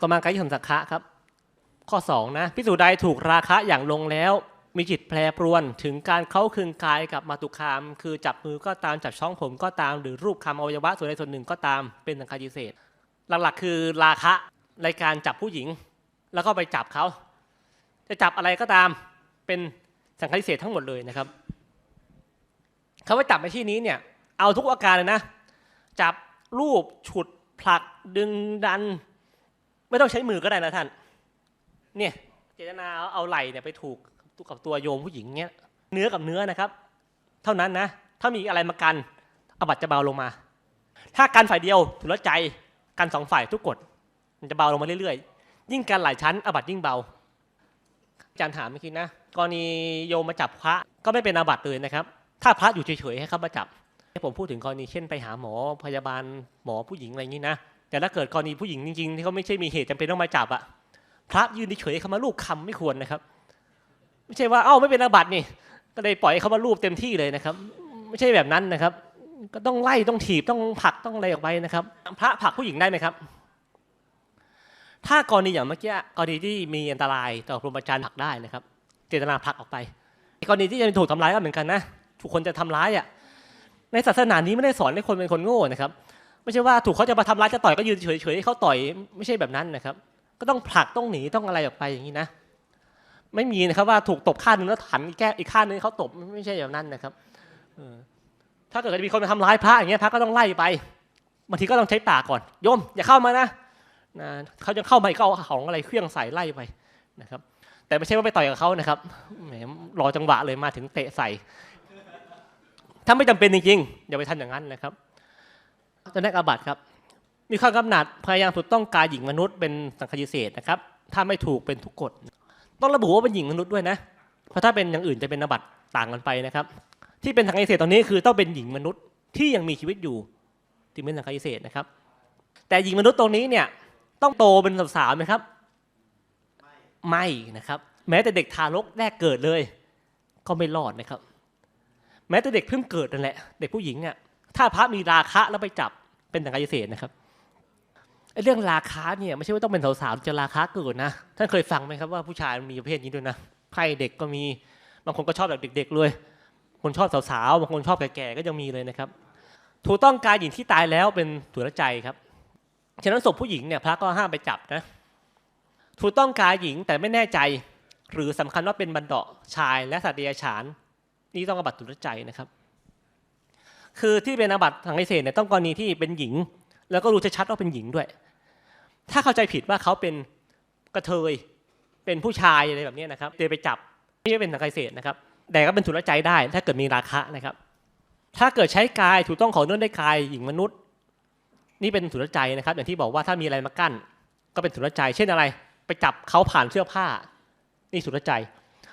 ต่อมาการยึดสังขะครับ ข้อ 2 นะพิสูจน์ใดถูกราคะอย่างลงแล้วมีจิตแปรปรวนถึงการเข้าคลึงกายกับมาตุคาม คือจับมือก็ตามจับช่องผมก็ตาม หรือรูปคำอวัยวะส่วนใดส่วนหนึ่งก็ตามเป็นสังขาริเศษ หลักๆ คือราคะในการจับผู้หญิง แล้วก็ไปจับเขา จะจับอะไรก็ตามเป็นสังขาริเศษทั้งหมดเลยนะครับคำว่าจับในที่นี้เนี่ยเอาทุกอาการเลยนะ จับรูปฉุดผลักดึงดัน ไม่ต้องใช้มือก็ได้นะท่าน เนี่ยเจตนาเอาเอาไหล่เนี่ยไปถูกกับตัวโยมผู้หญิงเนี้ยเนื้อกับเนื้อนะครับ เท่านั้นนะ ถ้ามีอะไรมากันอบัตจะเบาลงมา ถ้าการฝ่ายเดียวถือว่าใจกันสองฝ่ายทุกกฎมันจะเบาลงมาเรื่อยๆ ยิ่งการหลายชั้นอบัตยิ่งเบาอาจารย์ถามเมื่อกี้นะกรณีโยมมาจับพระก็ไม่เป็นอาบัติเลยนะครับ ถ้าพระอยู่เฉยๆให้เขามาจับผมพูดถึงกรณีเช่นไปหาหมอพยาบาลหมอผู้หญิงอะไรอย่างนี้นะ แต่ถ้าเกิดกรณีผู้หญิงจริงๆที่เขาไม่ใช่มีเหตุจำเป็นต้องมาจับอะพระยืนเฉยๆเขามาลูบคำไม่ควรนะครับ ไม่ใช่ว่าเอ้าไม่เป็นอาบัตินี่ ก็เลยปล่อยให้เขามาลูบเต็มที่เลยนะครับ ไม่ใช่แบบนั้นนะครับ ก็ต้องไล่ต้องถีบต้องผลักต้องอะไรออกไปนะครับ พระผลักผู้หญิงได้ไหมครับ ถ้ากรณีอย่างเมื่อกี้กรณีที่มีอันตรายต่อพรหมจรรย์ผลักได้นะครับ เจตนาผลักออกไปกรณีที่จะถูกทำร้ายก็เหมือนกันนะถูกคนจะทำร้ายอะในศาสนานี้ไม่ได้สอนให้คนเป็นคนโง่นะครับ ไม่ใช่ว่าถูกเขาจะมาทำร้ายจะต่อยก็ยืนเฉยๆให้เขาต่อยไม่ใช่แบบนั้นนะครับ ก็ต้องผลักต้องหนีต้องอะไรออกไปอย่างนี้นะ ไม่มีนะครับว่าถูกตบข้างหนึงแล้วหันแก้อีกข้างหนึงเขาตบไม่ใช่แบบนั้นนะครับถ้าเกิดจะมีคนมาทำร้ายพระอย่างเงี้ยพระก็ต้องไล่ไปบางทีก็ต้องใช้ปากก่อนโยมอย่าเข้ามานะนะเขาจะเข้ามาก็เอาของอะไรเครื่องใส่ไล่ไปนะครับ แต่ไม่ใช่ว่าไปต่อยกับเขานะครับแหมรอจังหวะเลยมาถึงเตะใส่ ถ้าไม่จำเป็นจริงๆอย่าไปทำอย่างนั้นนะครับ จะได้อาบัติครับ มีข้อกำหนัดพยายามถูกต้องกายหญิงมนุษย์เป็นสังคยิเศษนะครับ ถ้าไม่ถูกเป็นทุกกฎ ต้องระบุว่าเป็นหญิงมนุษย์ด้วยนะ เพราะถ้าเป็นอย่างอื่นจะเป็นอาบัติต่างกันไปนะครับ ที่เป็นสังคยิเศษตอนนี้คือต้องเป็นหญิงมนุษย์ที่ยังมีชีวิตอยู่ที่เป็นสังคยิเศษนะครับ แต่หญิงมนุษย์ตรงนี้เนี่ยต้องโตเป็นสาวๆไหมครับ ไม่นะครับ แม้แต่เด็กทารกแรกเกิดเลย ก็ไม่รอดนะครับ แม้แต่เด็กเพิ่งเกิดนั่นแหละ เด็กผู้หญิงเนี่ยถ้าพระมีราคะแล้วไปจับ เป็นสังคยิเศษนะครับเรื่องราคาเนี่ยไม่ใช่ว่าต้องเป็นสาวๆจะราคาเกิดนะท่านเคยฟังไหมครับว่าผู้ชายมันมีประเภทนี้ด้วยนะไพ่เด็กก็มีบางคนก็ชอบแบบเด็กๆเลยคนชอบสาวๆบางคนชอบแก่ๆก็ยังมีเลยนะครับ ถูกต้องกายหญิงที่ตายแล้วเป็นถุรใจครับฉะนั้นศพผู้หญิงเนี่ยพระก็ห้ามไปจับนะถูกต้องกายหญิงแต่ไม่แน่ใจ หรือสำคัญว่าเป็นบันเดาะชายและสัตว์เดรัจฉาน นี่ต้องอบัตถุรใจนะครับ คือที่เป็นอาบัตทางไอเศษเนี่ยต้องกรณีที่เป็นหญิง แล้วก็รู้ชัดว่าเป็นหญิงด้วย ถ้าเข้าใจผิดว่าเขาเป็นกระเทยเป็นผู้ชายอะไรแบบนี้นะครับเดยวไปจับนี่ไม่เป็นสังกายเศษนะครับ แต่ก็เป็นทุนละใจได้ ถ้าเกิดมีราคะนะครับ ถ้าเกิดใช้กายถูกต้องของเนื่องได้กายหญิงมนุษย์ นี่เป็นทุนละใจนะครับ อย่างที่บอกว่าถ้ามีอะไรมากั้น ก็เป็นทุนละใจ เช่นอะไร ไปจับเขาผ่านเสื้อผ้า นี่ทุนละใจ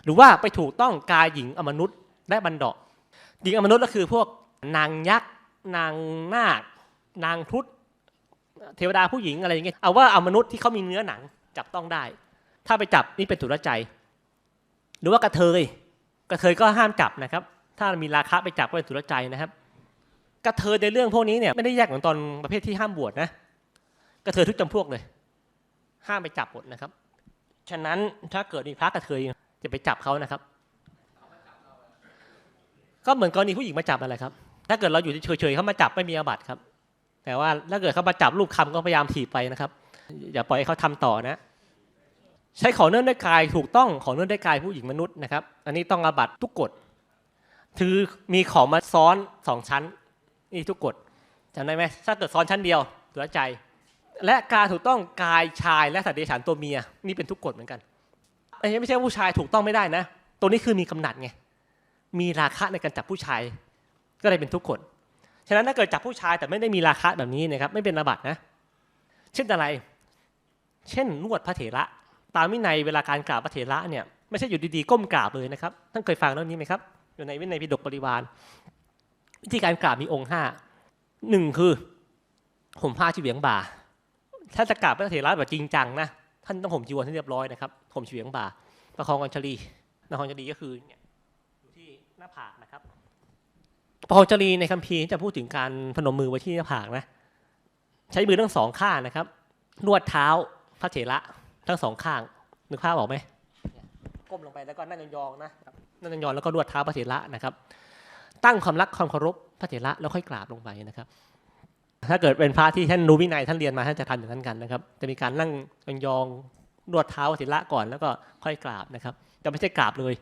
หรือว่าไปถูกต้องกายหญิงอมนุษย์และบันดาหญิงอมนุษย์ก็คือพวก นางยักษ์ นางนาค นางครุฑเทวดาผู้หญิงอะไรอย่างเงี้ยเอาว่าเอามนุษย์ที่เขามีเนื้อหนังจับต้องได้ ถ้าไปจับนี่เป็นถุรใจ หรือว่ากระเทย กระเทยก็ห้ามจับนะครับ ถ้ามีราคะไปจับก็เป็นถุรใจนะครับ กระเทยในเรื่องพวกนี้เนี่ยไม่ได้แยกเหมือนตอนประเภทที่ห้ามบวชนะ กระเทยทุกจำพวกเลย ห้ามไปจับหมดนะครับ ฉะนั้นถ้าเกิดมีพระกระเทยจะไปจับเขานะครับ ก็เหมือนกรณีผู้หญิงมาจับนั่นแหละครับ ถ้าเกิดเราอยู่เฉยๆเขามาจับไม่มีอาบัติครับ แต่ว่าถ้าเกิดเขามาจับลูกคำก็พยายามถีบไปนะครับ อย่าปล่อยให้เขาทำต่อนะ ใช้ของเนื่องด้วยกายถูกต้องของเนื่องด้วยกายผู้หญิงมนุษย์นะครับ อันนี้ต้องอาบัตทุกกฎถือมีของมาซ้อนสองชั้น นี่ทุกกฎจำได้ไหมถ้าเกิดซ้อนชั้นเดียวเหลือใจ และการถูกต้องกายชายและสัตว์เดรัจฉานตัวเมียนี่เป็นทุกกฎเหมือนกันอันนี้ไม่ใช่ผู้ชายถูกต้องไม่ได้นะ ตัวนี้คือมีกำหนัดไงมีราคะในการจับผู้ชาย ก็เลยเป็นทุกกฎฉะนั้นถ้าเกิดจับผู้ชายแต่ไม่ได้มีราคะแบบนี้นะครับไม่เป็นอาบัตินะ เช่นอะไร เช่นนวดพระเถระ ตามวินัยเวลาการกราบพระเถระเนี่ยไม่ใช่อยู่ดีๆก้มกราบเลยนะครับท่านเคยฟังเรื่องนี้ไหมครับ อยู่ในวินัยปิฎกบริวารวิธีการกราบมีองค์ห้าหนึ่งคือห่มผ้าที่เหวียงบ่าถ้าจะกราบพระเถระแบบจริงจังนะท่านต้องห่มจีวรให้เรียบร้อยนะครับห่มเฉียงบ่าประคองอัญชลีประคองอัญชลีก็คือเนี่ยอยู่ที่หน้าผากนะครับ ปอจรีในคัมภีร์จะพูดถึงการพนมมือไว้ที่หน้าผากนะ ใช้มือทั้งสองข้างนะครับ นวดเท้าพระเถระทั้งสองข้างนึกภาพออกไหมก้มลงไปแล้วก็นั่งยองๆนะนั่งยองๆแล้วก็นวดเท้าพระเถระนะครับ ตั้งความรักความเคารพพระเถระแล้วค่อยกราบลงไปนะครับ ถ้าเกิดเป็นพระที่ท่านรู้วินัยท่านเรียนมาท่านจะทำอย่างนั้นกันนะครับ จะมีการนั่งยองๆนวดเท้าพระเถระก่อนแล้วก็ค่อยกราบนะครับจะไม่ใช่กราบเลย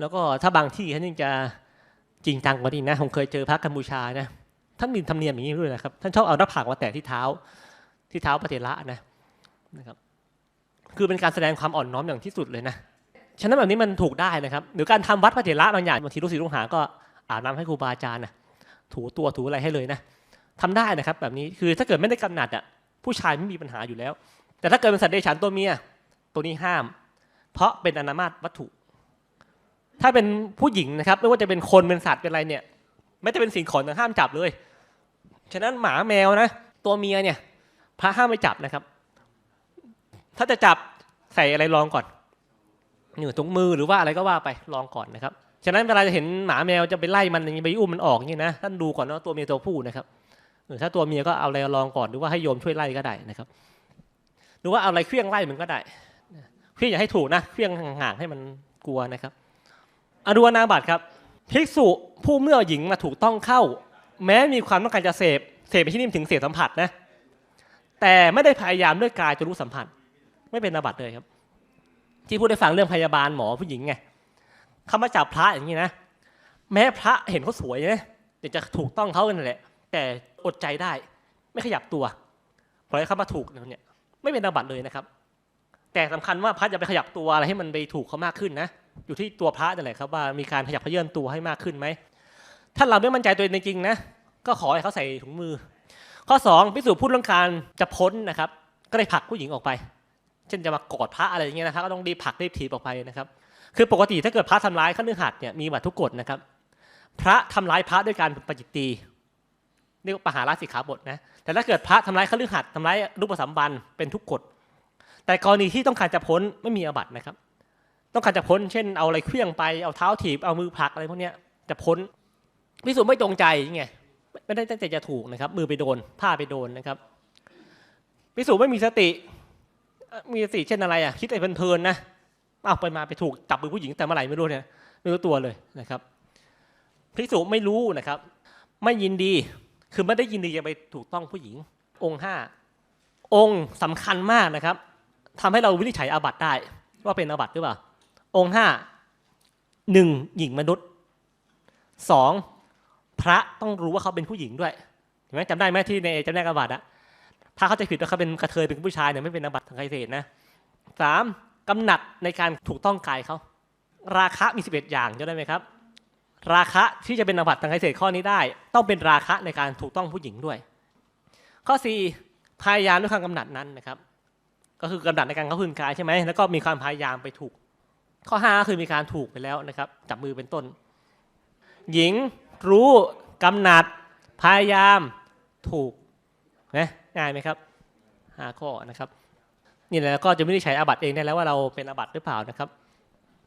แล้วก็ถ้าบางที่ท่านยังจะ จริงจังกว่านี้นะผมเคยเจอพระกัมพูชานะท่านมีธรรมเนียมอย่างนี้ด้วยนะครับ ท่านชอบเอาหน้าผากมาแตะที่เท้า ที่เท้าพระเถระนะนะครับ คือเป็นการแสดงความอ่อนน้อมอย่างที่สุดเลยนะฉะนั้นแบบนี้มันถูกได้นะครับ หรือการทำวัดพระเถระบางอย่างบางทีลูกศิษย์ลูกหาก็อาบน้ำให้ครูบาอาจารย์นะถูตัวถูอะไรให้เลยนะทำได้นะครับ แบบนี้คือถ้าเกิดไม่ได้กำหนัดอะผู้ชายไม่มีปัญหาอยู่แล้ว แต่ถ้าเกิดเป็นสัตว์เดรัจฉานตัวเมียตัวนี้ห้าม เพราะเป็นอนามาตวัตถุ ถ้าเป็นผู้หญิงนะครับ ไม่ว่าจะเป็นคนเป็นสัตว์เป็นอะไรเนี่ย ไม่ได้เป็นสิ่งของนะห้ามจับเลย ฉะนั้นหมาแมวนะตัวเมียเนี่ย พระห้ามไม่จับนะครับ ถ้าจะจับใส่อะไรรองก่อนหนึ่งถุงมือหรือว่าอะไรก็ว่าไปลองก่อนนะครับ ฉะนั้นเวลาจะเห็นหมาแมวจะไปไล่มันอย่างนี้ไปอุ้มมันออกอย่างนี้นะท่านดูก่อนว่าตัวเมียตัวผู้นะครับหรือถ้าตัวเมียก็เอาอะไรลองก่อนหรือว่าให้โยมช่วยไล่ก็ได้นะครับ หรือว่าเอาอะไรเครื่องไล่มันก็ได้เครื่องอย่าให้ถูกนะเครื่องห่างๆให้มันกลัวนะครับ อรุณาบัตครับภิกษุผู้เมื่อหญิงมาถูกต้องเข้า แม้มีความต้องการจะเสพเสพไปที่นี่ถึงเสพสัมผัสนะ แต่ไม่ได้พยายามด้วยกายจะรู้สัมผัส ไม่เป็นอาบัติเลยครับ ที่พูดได้ฟังเรื่องพยาบาลหมอผู้หญิงไงเขามาจับพระอย่างนี้นะแม้พระเห็นเขาสวยนะเดี๋ยวจะถูกต้องเขากันแหละ แต่อดใจได้ ไม่ขยับตัวปล่อยให้เขามาถูกเนี่ยไม่เป็นอาบัติเลยนะครับ แต่สำคัญว่าพระจะไปขยับตัวอะไรให้มันไปถูกเขามากขึ้นนะ อยู่ที่ตัวพระนั่นแหละครับว่ามีการขยับเขยื่อนตัวให้มากขึ้นไหมถ้าเราไม่มั่นใจตัวเองจริงๆนะก็ขอให้เขาใส่ถุงมือ ข้อ2พิสูจน์พูดเรื่องการจะพ้นนะครับ ก็ได้ผลักผู้หญิงออกไป เช่นจะมากอดพระอะไรอย่างเงี้ยนะครับก็ต้องรีบผลักรีบถีบออกไปนะครับ คือปกติถ้าเกิดพระทำร้ายข้ารือหัดเนี่ยมีบัตรทุกกฎนะครับ พระทำร้ายพระด้วยการประจิตตีเรียกว่าปหาราสิกขาบทนะแต่ถ้าเกิดพระทำร้ายข้ารือหัดทำร้ายรูปสัมบันเป็นทุกกฎแต่กรณีที่ต้องการจะพ้นไม่มีอาบัตินะครับ ต้องการจะพ้น เช่นเอาอะไรเคลื่องไปเอาเท้าถีบเอามือผลักอะไรพวกเนี้ยจะพ้นพิสูจน์ไม่ตรงใจไงไม่ได้ตั้งใจจะถูกนะครับ มือไปโดนผ้าไปโดนนะครับพิสูจน์ไม่มีสติ มีสติเช่นอะไรอะคิดอะไรเพลินๆนะเอาไปมาไปถูกจับมือผู้หญิงแต่เมื่อไหร่ไม่รู้เนี่ยไม่รู้ตัวเลยนะครับพิสูจน์ไม่รู้นะครับ ไม่ยินดีคือไม่ได้ยินดีจะไปถูกต้องผู้หญิง องค์ห้าองค์สำคัญมากนะครับทำให้เราวินิจฉัยอาบัติได้ว่าเป็นอาบัติหรือเปล่า องค์ห้าหนึ่งหญิงมนุษย์สองพระต้องรู้ว่าเขาเป็นผู้หญิงด้วยเห็นไหมจำได้ไหมที่ในจำแนกอาบัตอะถ้าเขาจะผิดว่าเขาเป็นกระเทยเป็นผู้ชายเนี่ยไม่เป็นอาบัติทางไคเศษนะสามกำหนัดในการถูกต้องกายเขาราคะมี11อย่างจะได้ไหมครับ ราคะที่จะเป็นอาบัติทางไคเศษข้อนี้ได้ ต้องเป็นราคะในการถูกต้องผู้หญิงด้วย ข้อสี่พยายามด้วยความกำหนัดนั้นนะครับ ก็คือกำหนัดในการเข้าคืนกายใช่ไหมแล้วก็มีความพยายามไปถูก ข้อ5ก็คือมีการถูกไปแล้วนะครับจับมือเป็นต้น หญิงรู้กำหนัดพยายามถูกนะง่ายไหมครับห้าข้อนะครับนี่แหละก็จะไม่ได้ใช้อาบัตเองได้แล้วว่าเราเป็นอาบัตหรือเปล่านะครับ